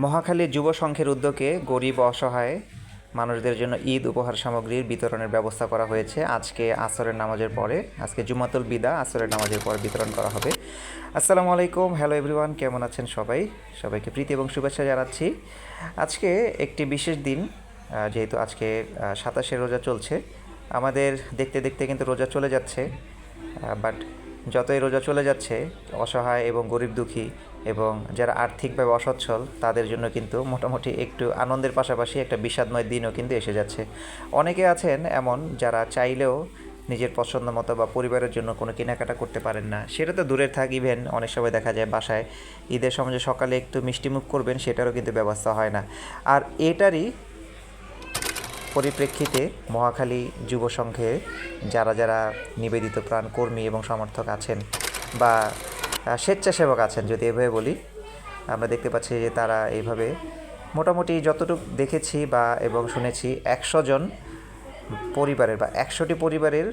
মহাখালী যুব সংঘের উদ্যোগে গরিব অসহায় মানুষদের জন্য ঈদ উপহার সামগ্রীর বিতরণের ব্যবস্থা করা হয়েছে। আজকে আসরের নামাজের পরে, আজকে জুমাতুল বিদা আসরের নামাজের পরে বিতরণ করা হবে। আসসালামু আলাইকুম, হ্যালো এভরিওয়ান, কেমন আছেন সবাই? সবাইকে প্রীতি এবং শুভেচ্ছা জানাচ্ছি। আজকে একটি বিশেষ দিন যেহেতু আজকে সাতাশে রোজা চলছে। আমাদের দেখতে দেখতে কিন্তু রোজা চলে যাচ্ছে বাট যতই রোজা চলে যাচ্ছে, অসহায় এবং গরিব দুঃখী এবং যারা আর্থিকভাবে অসচ্ছল, তাদের জন্য কিন্তু মোটামুটি একটু আনন্দের পাশাপাশি একটা বিষাদময় দিনও কিন্তু এসে যাচ্ছে। অনেকে আছেন এমন যারা চাইলেও নিজের পছন্দ মতো বা পরিবারের জন্য কোনো কেনাকাটা করতে পারেন না। সেটা তো দূরের থাক ইভেন অনেক সময় দেখা যায় বাসায় ঈদের সময় সকালে একটু মিষ্টিমুখ করবেন, সেটারও কিন্তু ব্যবস্থা হয় না। আর এটারই পরিপ্রেক্ষিতে মহাখালী যুব সংঘে যারা যারা নিবেদিত প্রাণ কর্মী এবং সমর্থক আছেন বা স্বেচ্ছাসেবক আছেন, যদি এভাবে বলি, আমরা দেখতে পাচ্ছি যে তারা এইভাবে মোটামুটি যতটুকু দেখেছি বা এবং শুনেছি, একশো জন পরিবারের বা একশোটি পরিবারের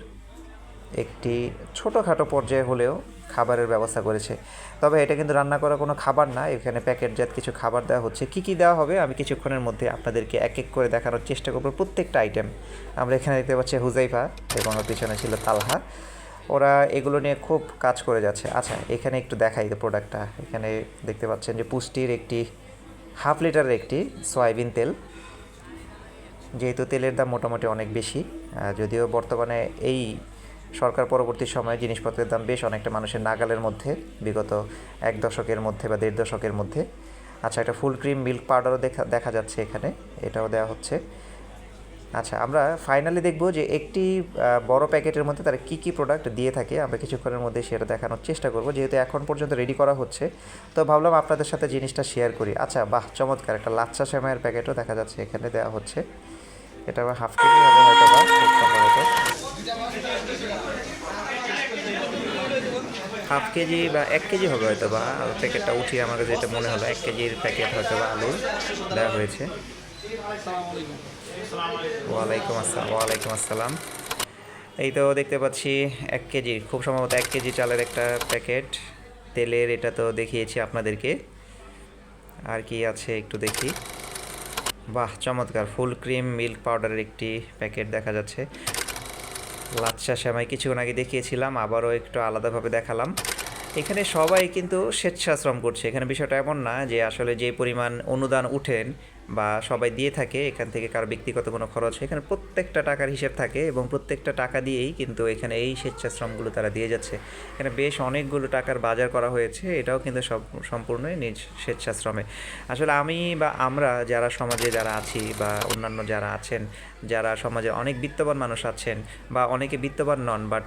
একটি ছোটোখাটো পর্যায়ে হলেও খাবারের ব্যবস্থা করেছে। তবে এটা কিন্তু রান্না করা কোনো খাবার না, এখানে প্যাকেটজাত কিছু খাবার দেওয়া হচ্ছে। কী কী দেওয়া হবে আমি কিছুক্ষণের মধ্যে আপনাদেরকে এক এক করে দেখানোর চেষ্টা করব। প্রত্যেকটা আইটেম আমরা এখানে দেখতে পাচ্ছি হুজাইফা, এবং পিছনে ছিল তালহা। ওরা এগুলো নিয়ে খুব কাজ করে যাচ্ছে। আচ্ছা এখানে একটু দেখাই প্রোডাক্টটা এখানে দেখতে পাচ্ছেন যে পুষ্টির একটি, হাফ লিটারের একটি সয়াবিন তেল। যেহেতু তেলের দাম মোটামুটি অনেক বেশি যদিও বর্তমানে এই সরকার পরবর্তী সময়ে জিনিসপত্রের দাম বেশ অনেকটা মানুষের নাগালের মধ্যে, বিগত এক দশকের মধ্যে বা দেড় দশকের মধ্যে। আচ্ছা একটা ফুল ক্রিম মিল্ক পাউডারও দেখা দেখা যাচ্ছে এখানে, এটাও দেওয়া হচ্ছে। আচ্ছা আমরা ফাইনালি দেখব যে একটি বড় প্যাকেটের মধ্যে তারা কী কী প্রোডাক্ট দিয়ে থাকে, আমরা কিছুক্ষণের মধ্যে সেটা দেখানোর চেষ্টা করব, যেহেতু এখন পর্যন্ত রেডি করা হচ্ছে। তো ভাবলাম আপনাদের সাথে জিনিসটা শেয়ার করি। আচ্ছা বাহ, চমৎকার, একটা লাচ্চা সেমাইয়ের প্যাকেটও দেখা যাচ্ছে এখানে দেওয়া হচ্ছে। এটা হাফ কেজি হবে হয়তো বা হাফ কেজি বা এক কেজি হবে হয়তো বা। প্যাকেটটা উঠিয়ে আমার কাছে যেটা মনে হলো, এক কেজির প্যাকেট হয়তো বা আলুর দেওয়া হয়েছে। ওয়ালাইকুম আসসালাম ওয়ালাইকুম আসসালাম। এই তো দেখতে পাচ্ছি এক কেজি, খুব সম্ভবত এক কেজি চালের একটা প্যাকেট। তেলের এটা তো দেখিয়েছি আপনাদেরকে। আর কি আছে একটু দেখি। বাহ, চমৎকার, ফুল ক্রিম, মিল্ক পাউডারের একটি প্যাকেট দেখা যাচ্ছে। লাচ্ছা শ্যামাই কিছুক্ষণ আগে দেখিয়েছিলাম আবারও একটু আলাদাভাবে দেখালাম। এখানে সবাই কিন্তু স্বেচ্ছাশ্রম করছে। এখানে বিষয়টা এমন না যে আসলে যে পরিমাণ অনুদান উঠেন বা সবাই দিয়ে থাকে, এখান থেকে কারও ব্যক্তিগত কোনো খরচ এখানে প্রত্যেকটা টাকার হিসেব থাকে এবং প্রত্যেকটা টাকা দিয়েই কিন্তু এখানে এই স্বেচ্ছাশ্রমগুলো তারা দিয়ে যাচ্ছে। এখানে বেশ অনেকগুলো টাকার বাজার করা হয়েছে, এটাও কিন্তু সব সম্পূর্ণই নিজ স্বেচ্ছাশ্রমে। আসলে আমি বা আমরা যারা সমাজে যারা আছি বা অন্যান্য যারা আছেন, যারা সমাজে অনেক বিত্তবান মানুষ আছেন বা অনেকে বিত্তবান নন, বাট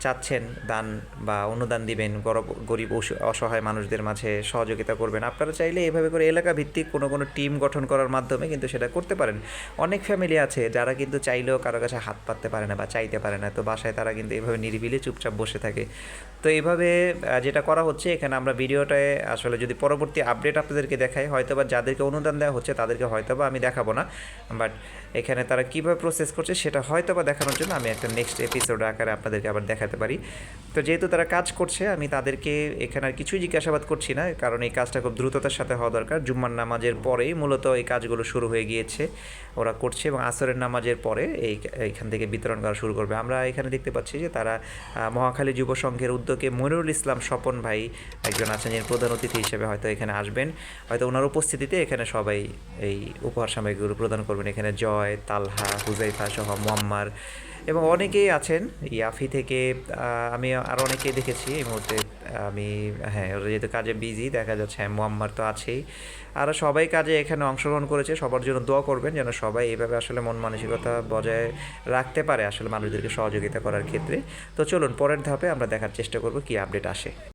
চাচ্ছেন দান বা অনুদান দিবেন গরব- গরিব অসহায় মানুষদের মাঝে সহযোগিতা করবেন। আপনারা চাইলে এভাবে করে এলাকা ভিত্তিক কোনো কোনো টিম গঠন করার মাধ্যমে কিন্তু সেটা করতে পারেন। অনেক ফ্যামিলি আছে যারা কিন্তু চাইলেও কারও কাছে হাত পাততে পারে না বা চাইতে পারে না। তো বাসায় তারা কিন্তু এইভাবে নিরিবিলি চুপচাপ বসে থাকে। তো এইভাবে যেটা করা হচ্ছে, এখানে আমরা ভিডিওটায় আসলে যদি পরবর্তী আপডেট আপনাদেরকে দেখাই হয়তো বা যাদেরকে অনুদান দেওয়া হচ্ছে তাদেরকে হয়তো বা আমি দেখাবো না। বাট এখানে তারা কীভাবে প্রসেস করছে, সেটা হয়তো বা দেখানোর জন্য আমি একটা নেক্সট এপিসোড আকারে আপনাদেরকে আবার দেখাতে পারি। তো যেহেতু তারা কাজ করছে, আমি তাদেরকে এখানে আর কিছুই জিজ্ঞাসাবাদ করছি না, কারণ এই কাজটা খুব দ্রুততার সাথে হওয়া দরকার। জুম্মার নামাজের পরেই মূলত এই কাজগুলো শুরু হয়ে গিয়েছে, ওরা করছে এবং আসরের নামাজের পরে এই এইখান থেকে বিতরণ করা শুরু করবে। আমরা এখানে দেখতে পাচ্ছি যে তারা মহাখালী যুব সংঘের উদ্যোগে মনিরুল ইসলাম স্বপন ভাই একজন আছেন, যিনি প্রধান অতিথি হিসেবে হয়তো এখানে আসবেন। হয়তো ওনার উপস্থিতিতে এখানে সবাই এই উপহার সামগ্রীগুলো প্রদান করবেন। এখানে জয়, তালহা, হুজাইফা সহ মোয়াম্মার এবং অনেকেই আছেন ইয়াফি থেকে আমি আরও অনেকেই দেখেছি এই মুহূর্তে, আমি হ্যাঁ ওরা যেহেতু কাজে বিজি দেখা যাচ্ছে হ্যাঁ মোয়াম্মার তো আছেই। আর সবাই কাজে এখানে অংশগ্রহণ করেছে, সবার জন্য দোয়া করবেন যেন সবাই এইভাবে আসলে মন মানসিকতা বজায় রাখতে পারে আসলে মানুষদেরকে সহযোগিতা করার ক্ষেত্রে। তো চলুন, পরের ধাপে আমরা দেখার চেষ্টা করব কি আপডেট আসে।